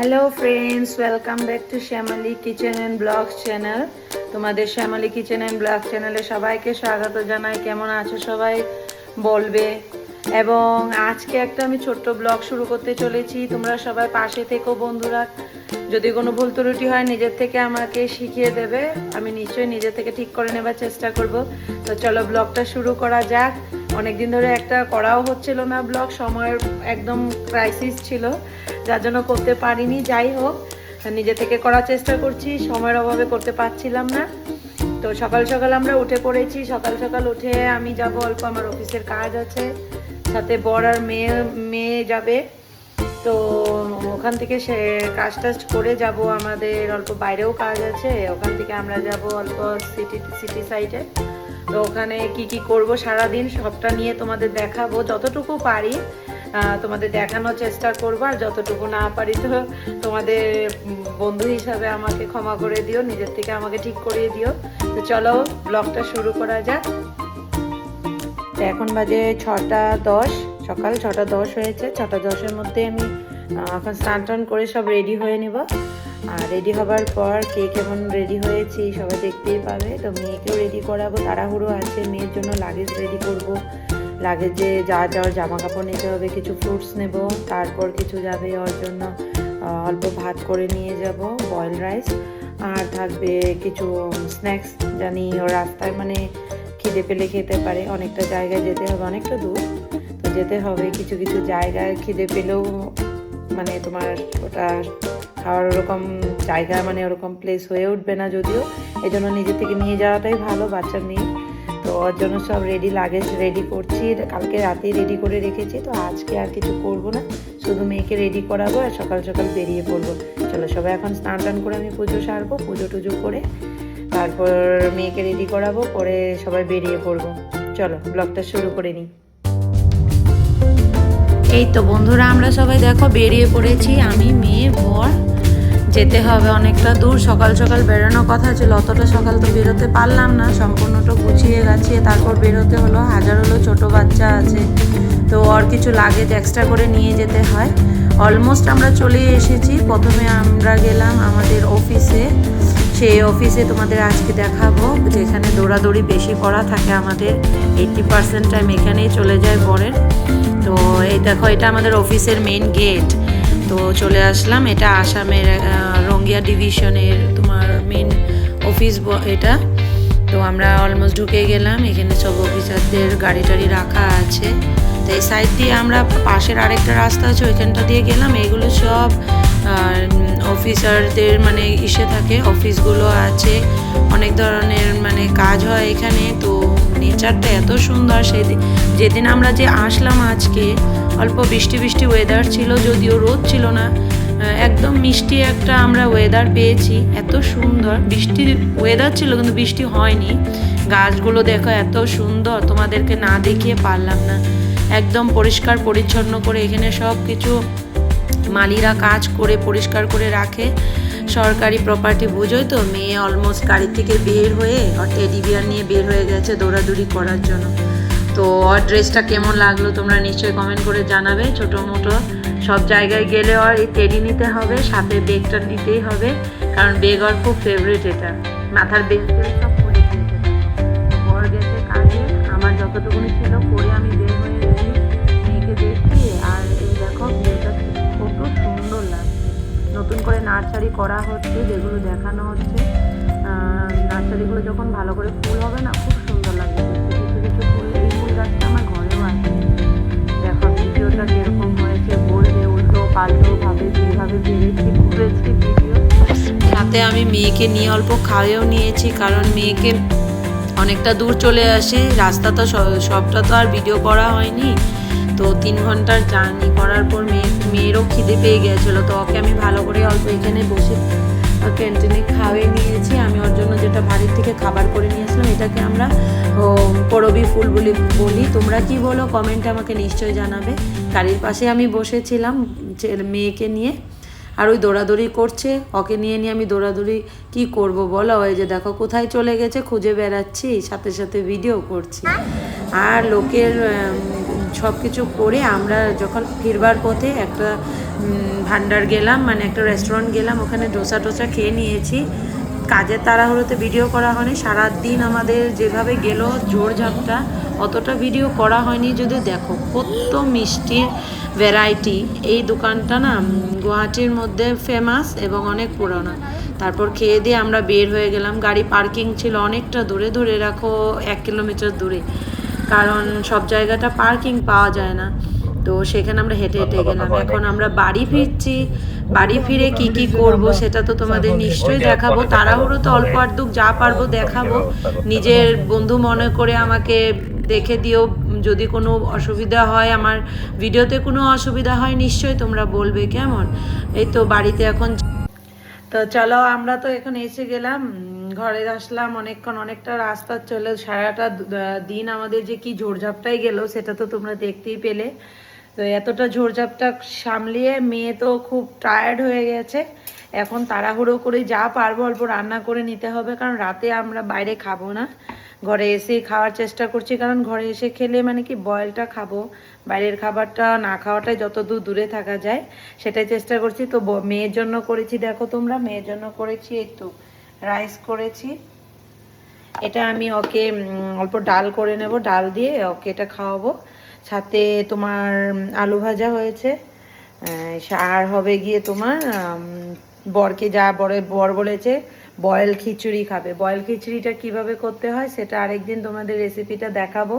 Hello friends welcome back to Shyamali kitchen and blog channel তোমাদের Shyamali kitchen and blog চ্যানেলে সবাইকে স্বাগত জানাই। কেমন আছো সবাই? বলবে। এবং আজকে একটা আমি ছোট্ট ব্লগ শুরু করতে চলেছি। তোমরা সবাই পাশে থেকো, বন্ধুরা। যদি কোনো ভুল ত্রুটি হয়, নিজের থেকে আমাকে শিখিয়ে দেবে। আমি নিশ্চয়ই নিজে থেকে ঠিক করে নেবার চেষ্টা করব। তো চলো ব্লগটা শুরু করা যাক। অনেকদিন ধরে একটা করাও হচ্ছিল না ব্লগ, সময়ের একদম ক্রাইসিস ছিল, যার জন্য করতে পারিনি, যাই হোক, নিজে থেকে করার চেষ্টা করছি, সময়ের অভাবে করতে পারছিলাম না। তো সকাল সকাল আমরা উঠে পড়েছি, সকাল সকাল উঠে আমি যাব, অল্প আমার অফিসের কাজ আছে, সাথে বর আর মেয়ে মেয়ে যাবে। তো ওখান থেকে সে কাজ টাজ করে যাব, আমাদের অল্প বাইরেও কাজ আছে, ওখান থেকে আমরা যাব অল্প সিটি সিটি সাইডে তো ওখানে কি কি করব সারা দিন সবটা নিয়ে তোমাদের দেখাবো, যতটুকু পারি তোমাদের দেখানোর চেষ্টা করব, আর যতটুকু না পারি তো তোমাদের বন্ধু হিসাবে আমাকে ক্ষমা করে দিও, নিজের থেকে আমাকে ঠিক করিয়ে দিও। তো চলো, ব্লগটা শুরু করা যাক। তো এখন বাজে ছটা দশ, সকাল ছটা দশ হয়েছে, ছটা দশের মধ্যে আমি এখন স্নান টান করে সব রেডি হয়ে নেব। আর রেডি হবার পর কে কেমন রেডি হয়েছি সবাই দেখতেই পাবে। তো মেয়েকেও রেডি করাবো, তাড়াহুড়ো আছে, মেয়ের জন্য লাগেজ রেডি করব। লাগেজে যা যাওয়ার জামা কাপড় নিতে হবে, কিছু ফ্রুটস নেব, তারপর কিছু যাবে ওর জন্য অল্প ভাত করে নিয়ে যাব বয়েল রাইস আর থাকবে কিছু স্ন্যাক্স জানি রাস্তায় মানে খিদে পেলে খেতে পারে। অনেকটা জায়গায় যেতে হবে, অনেকটা দূর। তো যেতে হবে, কিছু কিছু জায়গায় খিদে পেলেও মানে তোমার ওটা খাওয়ার ওরকম জায়গা মানে ওরকম প্লেস হয়ে উঠবে না যদিও। এই জন্য নিজে থেকে নিয়ে যাওয়াটাই ভালো বাচ্চা মেয়ে। তো ওর জন্য সব রেডি লাগেজ রেডি করছি, কালকে রাতেই রেডি করে রেখেছি। তো আজকে আর কিছু করব না, শুধু মেয়েকে রেডি করাবো আর সকাল সকাল বেরিয়ে পড়ব। চলো সবাই এখন স্নান টান করে আমি পুজো সারবো, পুজো টুজো করে তারপর মেয়েকে রেডি করাবো পরে সবাই বেরিয়ে পড়ব। চলো ব্লগটা শুরু করে নিই। এই তো বন্ধুরা, আমরা সবাই দেখো বেরিয়ে পড়েছি। আমি, মেয়ে, বর। যেতে হবে অনেকটা দূর। সকাল সকাল বেরোনোর কথা ছিল, অতটা সকাল তো বেরোতে পারলাম না। সম্পূর্ণটা গুছিয়ে গাছিয়ে তারপর বেরোতে হলো, হাজার হলো ছোটো বাচ্চা আছে। তো ওর কিছু লাগেজ এক্সট্রা করে নিয়ে যেতে হয়। অলমোস্ট আমরা চলে এসেছি। প্রথমে আমরা গেলাম আমাদের অফিসে সেই অফিসে তোমাদের আজকে দেখাবো। যেখানে দৌড়াদৌড়ি বেশি করা থাকে আমাদের। এইটটি পার্সেন্ট টাইম এখানেই চলে যায় বরের। তো এই দেখো এটা আমাদের অফিসের মেন গেট তো চলে আসলাম, এটা আসামের রঙ্গিয়া ডিভিশনের তোমার মেন অফিস এটা। তো আমরা অলমোস্ট ঢুকে গেলাম, এখানে সব অফিসারদের গাড়ি টাড়ি রাখা আছে। তো এই সাইড দিয়ে আমরা পাশের আরেকটা রাস্তা আছে, ওইখানটা দিয়ে গেলাম। এগুলো সব অফিসারদের মানে ইসে থাকে অফিসগুলো আছে। অনেক ধরনের মানে কাজ হয় এখানে, তো নেচারটা এত সুন্দর সেদিন, যেদিন আমরা যে আসলাম আজকে, অল্প বৃষ্টি বৃষ্টি ওয়েদার ছিল যদিও রোদ ছিল না একদম মিষ্টি একটা আমরা ওয়েদার পেয়েছি, এত সুন্দর বৃষ্টি ওয়েদার ছিল কিন্তু বৃষ্টি হয়নি, গাছগুলো দেখো এত সুন্দর, তোমাদেরকে না দেখিয়ে পারলাম না, একদম পরিষ্কার পরিচ্ছন্ন করে এখানে সব কিছু মালিরা কাজ করে, পরিষ্কার করে রাখে সরকারি প্রপার্টি বুঝোই তো, মেয়ে অলমোস্ট গাড়ি থেকে বের হয়ে ওর টেডি বিয়ার নিয়ে বের হয়ে গেছে দৌড়াদৌড়ি করার জন্য। তো ওর ড্রেসটা কেমন লাগল তোমরা নিশ্চয়ই কমেন্ট করে জানাবে, ছোটো মোটো। সব জায়গায় গেলে ওর এই টেডি নিতে হবে, সাথে বেগটা নিতেই হবে, কারণ বেগ ওর খুব ফেভারিট এটা। মাথার বেগ সব পরে বড় গেছে কাজে, আমার যতটুকুনি ছিল করে আমি নতুন করে নার্সারি করা হচ্ছে, যেগুলো দেখানো হচ্ছে। নার্সারিগুলো যখন ভালো করে ফুল হবে না, খুব সুন্দর লাগবে। কিছু কিছু ফুল, এই ফুল গাছটা আমার ঘরেও আছে দেখো, ভিডিওটা কীরকম হয়েছে, বলবে, উল্টো, পাল্টো ভাবে, যেভাবে বেড়েছি, ঘুরেছি ভিডিও। সাথে আমি মেয়েকে নিয়ে অল্প খাওয়াও নিয়েছি, কারণ মেয়েকে অনেকটা দূর চলে আসে। রাস্তা তো সবটা তো আর ভিডিও করা হয়নি। তো তিন ঘণ্টার জার্নি করার পর মেয়ে, মেয়েরও খিদে পেয়ে গিয়েছিল, তো ওকে আমি ভালো করে অল্প এখানে বসে ক্যান্টিনে খাওয়াই নিয়েছি। আমি ওর জন্য যেটা বাড়ির থেকে খাবার করে নিয়েছিলাম, এটাকে আমরা করবি ফুল বলি বলি। তোমরা কি বলো কমেন্টে আমাকে নিশ্চয়ই জানাবে। গাড়ির পাশে আমি বসেছিলাম, ছেলে, মেয়েকে নিয়ে। আর ওই দৌড়াদৌড়ি করছে, ওকে নিয়ে নিয়ে আমি দৌড়াদৌড়ি কি করব বলো? ওই যে দেখো, কোথায় চলে গেছে, খুঁজে বেড়াচ্ছি, সাথে সাথে ভিডিও করছি। আর লোকের সব কিছু করে আমরা যখন ফিরবার পথে একটা ভান্ডার গেলাম মানে একটা রেস্টুরেন্ট গেলাম, ওখানে ডোসা টোসা খেয়ে নিয়েছি। কাজের তাড়াহুড়োতে ভিডিও করা হয়নি। সারাদিন আমাদের যেভাবে গেল জোর ঝাপটা অতটা ভিডিও করা হয়নি। যদি দেখো কত মিষ্টির ভ্যারাইটি এই দোকানটা না গুয়াহাটির মধ্যে ফেমাস এবং অনেক পুরনো। তারপর খেয়ে দিয়ে আমরা বের হয়ে গেলাম। গাড়ি পার্কিং ছিল অনেকটা দূরে, ধরে রাখো এক কিলোমিটার দূরে। কারণ সব জায়গাটা পার্কিং পাওয়া যায় না। তো সেখানে আমরা হেঁটে হেঁটে গেলাম। এখন আমরা বাড়ি ফিরছি। বাড়ি ফিরে কি কি করব সেটা তো তোমাদের নিশ্চয়ই দেখাবো। তাড়াহুড়ো তো অল্প আধটুক যা পারব দেখাবো। নিজের বন্ধু মনে করে আমাকে দেখে দিও। যদি কোনো অসুবিধা হয় আমার ভিডিওতে কোনো অসুবিধা হয় নিশ্চয়ই তোমরা বলবে। কেমন? এই তো বাড়িতে এখন তো চলো আমরা তো এখন এসে গেলাম। ঘরে আসলাম, অনেকক্ষণ অনেকটা রাস্তা চলে, সারাটা দিন আমাদের যে কি ঝোড়ঝাপটাই গেল, সেটা তো তোমরা দেখতেই পেলে। তো এতটা ঝোড়ঝাপটা সামলিয়ে মেয়ে তো খুব টায়ার্ড হয়ে গেছে। এখন তাড়াহুড়ো করে যা পারব অল্প রান্না করে নিতে হবে, কারণ রাতে আমরা বাইরে খাব না। ঘরে এসেই খাওয়ার চেষ্টা করছি, কারণ ঘরে এসে খেলে মানে কি বয়েলটা খাব, বাইরের খাবারটা না খাওয়াটাই যত দূর দূরে থাকা যায়, সেটাই চেষ্টা করছি। তো মেয়ের জন্য করেছি, দেখো তোমরা, মেয়ের জন্য করেছি একটু। রাইস করেছি। এটা আমি ওকে অল্প ডাল করে নেব, ডাল দিয়ে ওকে এটা খাওয়াবো। সাথে তোমার আলু ভাজা হয়েছে। আর হবে গিয়ে তোমার বরকে যা বরে, বর বলেছে বয়েল খিচুড়ি খাবে। বয়েল খিচুড়িটা কীভাবে করতে হয় সেটা আরেকদিন তোমাদের রেসিপিটা দেখাবো।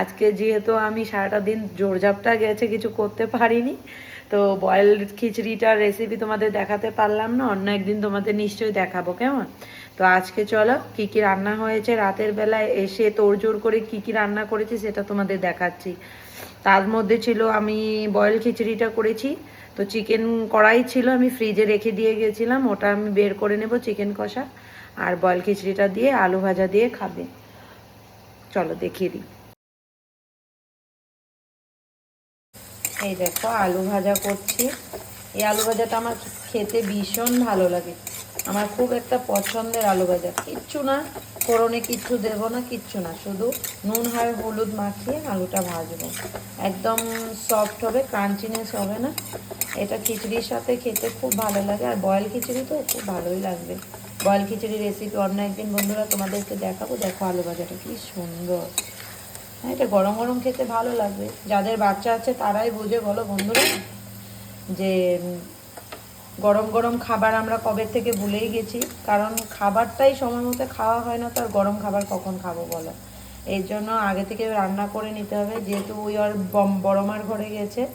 আজকে যেহেতু আমি সারাটা দিন জোরজাপটা গেছে, কিছু করতে পারিনি, তো বয়েল খিচুড়িটার রেসিপি তোমাদের দেখাতে পারলাম না, অন্য একদিন তোমাদের নিশ্চয়ই দেখাবো, কেমন? তো আজকে চলো, কি কি রান্না হয়েছে? রাতের বেলায় এসে তোড়জোড় করে কি কি রান্না করেছি সেটা তোমাদের দেখাচ্ছি। তার মধ্যে ছিল আমি বয়েল খিচুড়িটা করেছি তো চিকেন কড়াই ছিল, আমি ফ্রিজে রেখে দিয়ে গেছিলাম, ওটা আমি বের করে নেব চিকেন কষা আর বয়েল খিচুড়িটা দিয়ে আলু ভাজা দিয়ে খাবে। চলো দেখিয়ে দিই। এই দেখো, আলু ভাজা করছি। এই আলু ভাজাটা আমার খেতে ভীষণ ভালো লাগে। আমার খুব একটা পছন্দের আলু ভাজা। কিচ্ছু না। ফোড়নে কিচ্ছু দেবো না, কিচ্ছু না, শুধু নুন আর হলুদ মাখিয়ে আলুটা ভাজবো। একদম সফট হবে ক্রাঞ্চিনেস হবে না। এটা খিচুড়ির সাথে খেতে খুব ভালো লাগে, আর বয়েল খিচুড়ি তো খুব ভালোই লাগবে। বয়েল খিচুড়ি রেসিপি অন্য একদিন বন্ধুরা তোমাদেরকে দেখাবো, দেখো আলু ভাজাটা কি সুন্দর। হ্যাঁ এটা গরম গরম খেতে ভালো লাগবে। যাদের বাচ্চা আছে তারাই বুঝে বলো বন্ধুরা যে গরম গরম খাবার আমরা কবে থেকে ভুলেই গেছি। কারণ খাবারটাই সময় মতো খাওয়া হয় না, তো আর গরম খাবার কখন খাব বলো? এই জন্য আগে থেকে রান্না করে নিতে হবে। যেহেতু ওই আর বম- বড় মার ঘরে গেছে,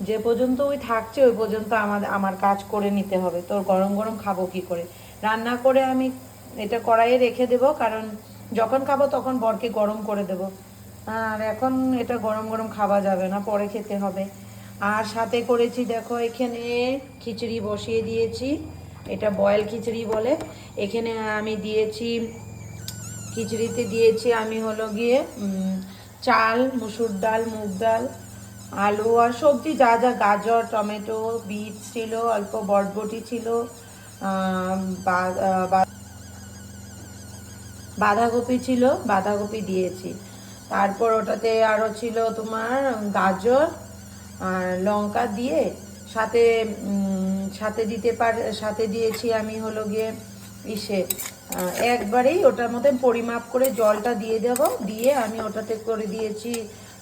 যে পর্যন্ত ওই থাকছে ওই পর্যন্ত আমার আমার কাজ করে নিতে হবে। তোর গরম গরম খাব কি করে? রান্না করে আমি এটা কড়াইয়ে রেখে দেবো, কারণ যখন খাব তখন বরকে গরম করে দেবো। আর এখন এটা গরম গরম খাওয়া যাবে না, পরে খেতে হবে। আর সাথে করেছি, দেখো, এখানে খিচুড়ি বসিয়ে দিয়েছি। এটা বয়েল খিচুড়ি বলে। এখানে আমি দিয়েছি, খিচুড়িতে দিয়েছি আমি হলো গিয়ে চাল, মুসুর ডাল, মুগ ডাল, আলু আর সবজি, যা যা গাজর, টমেটো বিট ছিল, অল্প বটবটি ছিল বাঁধাকপি ছিল, বাঁধাকপি দিয়েছি। তারপর ওটাতে আরও ছিল তোমার গাজর লঙ্কা দিয়ে সাথে সাথে দিতে পার, সাথে দিয়েছি আমি হলো গিয়ে ইসে একবারেই ওটার মধ্যে পরিমাপ করে জলটা দিয়ে দেব, দিয়ে আমি ওটাতে করে দিয়েছি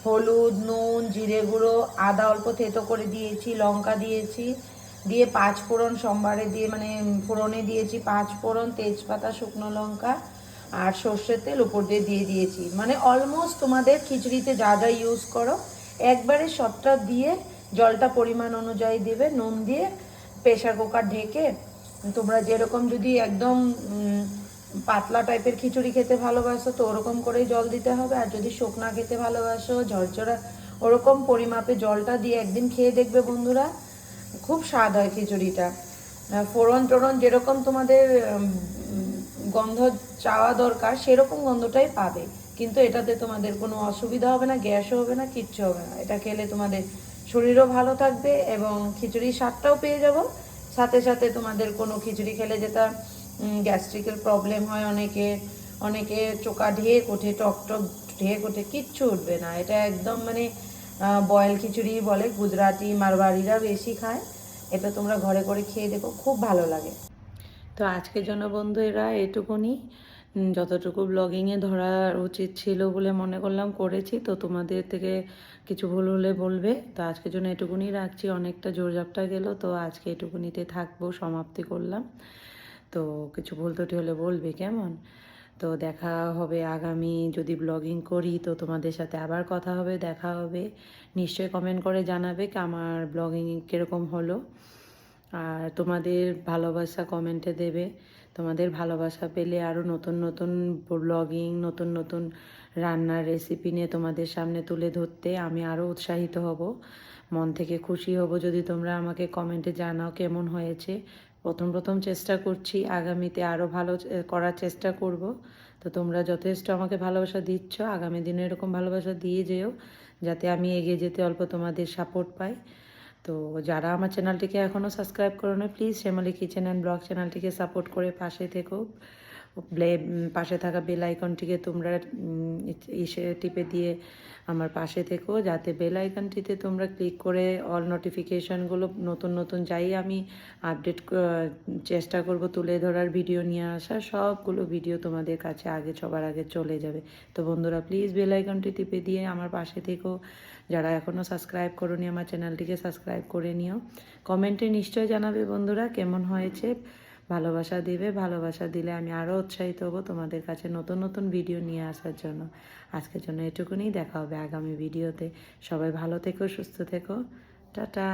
হলুদ, নুন, জিরে গুঁড়ো, আদা অল্প থেতো করে দিয়েছি, লঙ্কা দিয়েছি, দিয়ে পাঁচ ফোড়ন সোমবারে দিয়ে মানে ফোড়নে দিয়েছি পাঁচ ফোড়ন, তেজপাতা, শুকনো লঙ্কা আর সর্ষের তেল উপর দিয়ে দিয়ে দিয়েছি। মানে অলমোস্ট তোমাদের খিচড়িতে যা যা ইউজ করো একবারে সবটা দিয়ে জলটা পরিমাণ অনুযায়ী দেবে, নুন দিয়ে প্রেশার কুকার ঢেকে তোমরা যেরকম যদি একদম পাতলা টাইপের খিচুড়ি খেতে ভালোবাসো তো ওরকম করেই জল দিতে হবে। আর যদি শুকনা খেতে ভালোবাসো, ঝরঝরা, ওরকম পরিমাপে জলটা দিয়ে একদিন খেয়ে দেখবে বন্ধুরা, খুব স্বাদ হয় খিচুড়িটা। ফোড়ন টোড়ন যেরকম তোমাদের গন্ধ চাওয়া দরকার, সেরকম গন্ধটাই পাবে। কিন্তু এটাতে তোমাদের কোনো অসুবিধা হবে না, গ্যাসও হবে না, কিচ্ছু হবে না। এটা খেলে তোমাদের শরীরও ভালো থাকবে এবং খিচুড়ির স্বাদটাও পেয়ে যাব। সাথে সাথে তোমাদের কোনো খিচুড়ি খেলে যেটা গ্যাস্ট্রিকের প্রবলেম হয় অনেকে অনেকে চোকা ঢেক ওঠে, টক টক ঢেক ওঠে, কিচ্ছু উঠবে না। এটা একদম মানে বয়েল খিচুড়ি বলে, গুজরাটি মারবাড়িরা বেশি খায়। এটা তোমরা ঘরে করে খেয়ে দেখো, খুব ভালো লাগে। তো আজকের জন্য বন্ধু এরা এটুকুনি। যতটুকু ব্লগিংয়ে ধরা উচিত ছিল বলে মনে করলাম, করেছি। তো তোমাদের থেকে কিছু ভুল হলে বলবে। তো আজকের জন্য এটুকুনি রাখছি। অনেকটা জোরজাপটা গেল, তো আজকে এটুকুনিতে থাকব, সমাপ্তি করলাম। তো কিছু ভুল ত্রুটি হলে বলবে, কেমন? তো দেখা হবে আগামী যদি ব্লগিং করি, তো তোমাদের সাথে আবার কথা হবে, দেখা হবে। নিশ্চয়ই কমেন্ট করে জানাবে আমার ব্লগিং কীরকম হলো। আর তোমাদের ভালোবাসা কমেন্টে দেবে। তোমাদের ভালোবাসা পেলে আরও নতুন নতুন ব্লগিং নতুন নতুন রান্নার রেসিপি নিয়ে তোমাদের সামনে তুলে ধরতে আমি আরও উৎসাহিত হব। মন থেকে খুশি হব যদি তোমরা আমাকে কমেন্টে জানাও কেমন হয়েছে। প্রথম প্রথম চেষ্টা করছি, আগামীতে আরও ভালো করার চেষ্টা করব। তো তোমরা যথেষ্ট আমাকে ভালোবাসা দিচ্ছ, আগামী দিনে এরকম ভালোবাসা দিয়ে যেও, যাতে আমি এগিয়ে যেতে অল্প তোমাদের সাপোর্ট পাই। তো যারা আমার চ্যানেলটিকে এখনও সাবস্ক্রাইব করো না please Shyamali kitchen and blog চ্যানেলটিকে সাপোর্ট করে পাশে থেকো। ব্লে পাশে থাকা বেল আইকনটিকে তোমরা ইসে টিপে দিয়ে আমার পাশে থেকো, যাতে বেল আইকনটিতে তোমরা ক্লিক করে অল নোটিফিকেশানগুলো নতুন নতুন যাই আমি আপডেট চেষ্টা করব তুলে ধরার ভিডিও নিয়ে আসা সবগুলো ভিডিও তোমাদের কাছে আগে, সবার আগে চলে যাবে। তো বন্ধুরা প্লিজ বেল আইকনটি টিপে দিয়ে আমার পাশে থেকো। যারা এখনও সাবস্ক্রাইব করোনি, আমার চ্যানেলটিকে সাবস্ক্রাইব করে নিও। কমেন্টে নিশ্চয় জানাবে বন্ধুরা, কেমন হয়েছে? ভালোবাসা দেবে, ভালোবাসা দিলে আমি আরও উৎসাহিত হব তোমাদের কাছে নতুন নতুন ভিডিও নিয়ে আসার জন্য। আজকের জন্য এটুকুনি, দেখা হবে আগামী ভিডিওতে সবাই ভালো থেকো, সুস্থ থেকো। টাটা!